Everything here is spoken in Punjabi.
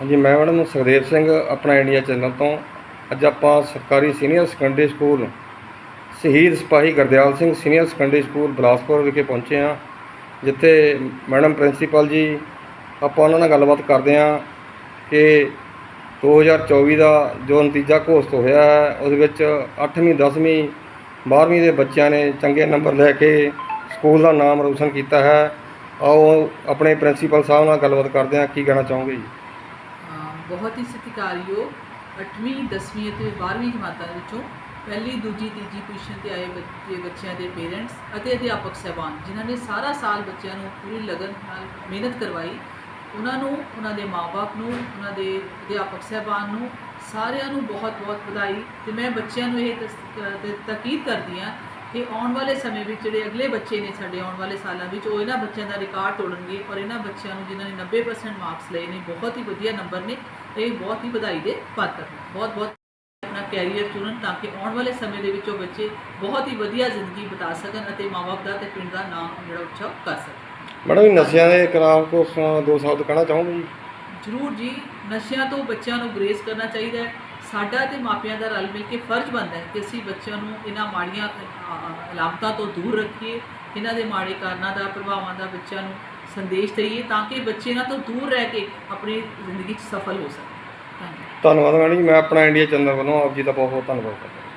ਹਾਂਜੀ, ਮੈਂ ਮੈਡਮ ਸੁਖਦੇਵ ਸਿੰਘ, ਆਪਣਾ ਇੰਡੀਆ ਚੈਨਲ ਤੋਂ। ਅੱਜ ਆਪਾਂ ਸਰਕਾਰੀ ਸੀਨੀਅਰ ਸੈਕੰਡਰੀ ਸਕੂਲ ਸ਼ਹੀਦ ਸਿਪਾਹੀ Gurdial Singh senior secondary school Bilaspur ਵਿਖੇ ਪਹੁੰਚੇ ਹਾਂ, ਜਿੱਥੇ ਮੈਡਮ ਪ੍ਰਿੰਸੀਪਲ ਜੀ, ਆਪਾਂ ਉਹਨਾਂ ਨਾਲ ਗੱਲਬਾਤ ਕਰਦੇ ਹਾਂ ਕਿ 2024 ਦਾ ਜੋ ਨਤੀਜਾ ਘੋਸ਼ਿਤ ਹੋਇਆ ਹੈ ਉਸ ਵਿੱਚ 8ਵੀਂ 10ਵੀਂ 12ਵੀਂ ਦੇ ਬੱਚਿਆਂ ਨੇ ਚੰਗੇ ਨੰਬਰ ਲੈ ਕੇ ਸਕੂਲ ਦਾ ਨਾਮ ਰੋਸ਼ਨ ਕੀਤਾ ਹੈ। ਆਓ, ਆਪਣੇ ਪ੍ਰਿੰਸੀਪਲ ਸਾਹਿਬ ਨਾਲ ਗੱਲਬਾਤ ਕਰਦੇ ਹਾਂ, ਕੀ ਕਹਿਣਾ ਚਾਹੋਗੇ ਜੀ? ਬਹੁਤ ਹੀ ਸਤਿਕਾਰਯੋਗ 8ਵੀਂ 10ਵੀਂ ਅਤੇ 12ਵੀਂ ਜਮਾਤਾਂ ਵਿੱਚੋਂ ਪਹਿਲੀ, ਦੂਜੀ, ਤੀਜੀ ਪੋਜੀਸ਼ਨ ਤੇ ਆਏ ਬੱਚੇ, ਬੱਚਿਆਂ ਦੇ ਪੇਰੈਂਟਸ ਅਤੇ ਅਧਿਆਪਕ ਸਹਿਬਾਨ, ਜਿਨ੍ਹਾਂ ਨੇ ਸਾਰਾ ਸਾਲ ਬੱਚਿਆਂ ਨੂੰ ਪੂਰੀ ਲਗਨ ਨਾਲ ਮਿਹਨਤ ਕਰਵਾਈ। ਉਹਨਾਂ ਨੂੰ, ਉਹਨਾਂ ਦੇ ਮਾਪੇ ਨੂੰ, ਉਹਨਾਂ ਦੇ ਅਧਿਆਪਕ ਸਹਿਬਾਨ ਨੂੰ ਸਾਰਿਆਂ ਨੂੰ ਬਹੁਤ-ਬਹੁਤ ਵਧਾਈ ਤੇ ਮੈਂ ਬੱਚਿਆਂ ਨੂੰ ਇਹ ਤਸ- ਤਾਕੀਦ ਕਰਦੀ ਹਾਂ ਕਿ ਆਉਣ ਵਾਲੇ ਸਮੇਂ ਵਿੱਚ ਜਿਹੜੇ ਅਗਲੇ ਬੱਚੇ ਨੇ ਸਾਡੇ ਆਉਣ ਵਾਲੇ ਸਾਲਾਂ ਵਿੱਚ ਉਹ ਇਹਨਾਂ ਬੱਚਿਆਂ ਦਾ ਰਿਕਾਰਡ ਤੋੜਨਗੇ ਔਰ ਇਹਨਾਂ ਬੱਚਿਆਂ ਨੂੰ ਜਿਨ੍ਹਾਂ ਨੇ 90% ਮਾਰਕਸ ਲਏ ਨੇ ਬਹੁਤ ਹੀ ਵਧੀਆ ਨੰਬਰ ਨੇ ਇਹ ਬਹੁਤ ਹੀ ਵਧਾਈ ਦੇ ਪਾਤਰ ਨੇ। ਬਹੁਤ ਬਹੁਤ ਆਪਣਾ ਕੈਰੀਅਰ ਚੁਣਨ ਤਾਂ ਕਿ ਆਉਣ ਵਾਲੇ ਸਮੇਂ ਦੇ ਵਿੱਚ ਉਹ ਬੱਚੇ ਬਹੁਤ ਹੀ ਵਧੀਆ ਜ਼ਿੰਦਗੀ ਬਿਤਾ ਸਕਣ ਅਤੇ ਮਾਂ-ਬਾਪ ਦਾ ਤੇ ਪਿੰਡ ਦਾ ਨਾਮ ਜਿਹੜਾ ਉੱਚਾ ਕਰ ਸਕਣ। ਮੈਡਮ ਨਸ਼ਿਆਂ ਦੇ ਖਿਲਾਫ ਕੁਛ ਦੋ ਸ਼ਬਦ ਕਹਿਣਾ ਚਾਹੋਗੇ ਜੀ? ਜ਼ਰੂਰ ਜੀ ਨਸ਼ਿਆਂ ਤੋਂ ਬੱਚਿਆਂ ਨੂੰ ਗਰੇਜ਼ ਕਰਨਾ ਚਾਹੀਦਾ ਹੈ। ਸਾਡਾ ਤੇ ਮਾਪਿਆਂ ਦਾ ਰਲ ਮਿਲ ਕੇ ਫਰਜ਼ ਬਣਦਾ ਹੈ ਕਿ ਅਸੀਂ ਬੱਚਿਆਂ ਨੂੰ ਇਹਨਾਂ ਮਾੜੀਆਂ ਅ, ਤੋਂ ਦੂਰ ਰੱਖੀਏ ਇਹਨਾਂ ਦੇ ਮਾੜੇ ਕਾਰਨਾਂ ਦਾ ਪ੍ਰਭਾਵਾਂ ਦਾ ਬੱਚਿਆਂ ਨੂੰ ਸੰਦੇਸ਼ ਦਈਏ ਤਾਂ ਕਿ ਬੱਚੇ ਇਹਨਾਂ ਤੋਂ ਦੂਰ ਰਹਿ ਕੇ ਆਪਣੀ ਜ਼ਿੰਦਗੀ 'ਚ ਸਫਲ ਹੋ ਸਕਣ। ਧੰਨਵਾਦ। ਧੰਨਵਾਦ ਮੈਡਮ ਜੀ ਮੈਂ ਆਪਣਾ ਇੰਡੀਆ ਚੈਨਲ ਵੱਲੋਂ ਆਪ ਜੀ ਦਾ ਬਹੁਤ ਬਹੁਤ ਧੰਨਵਾਦ ਕਰਦਾ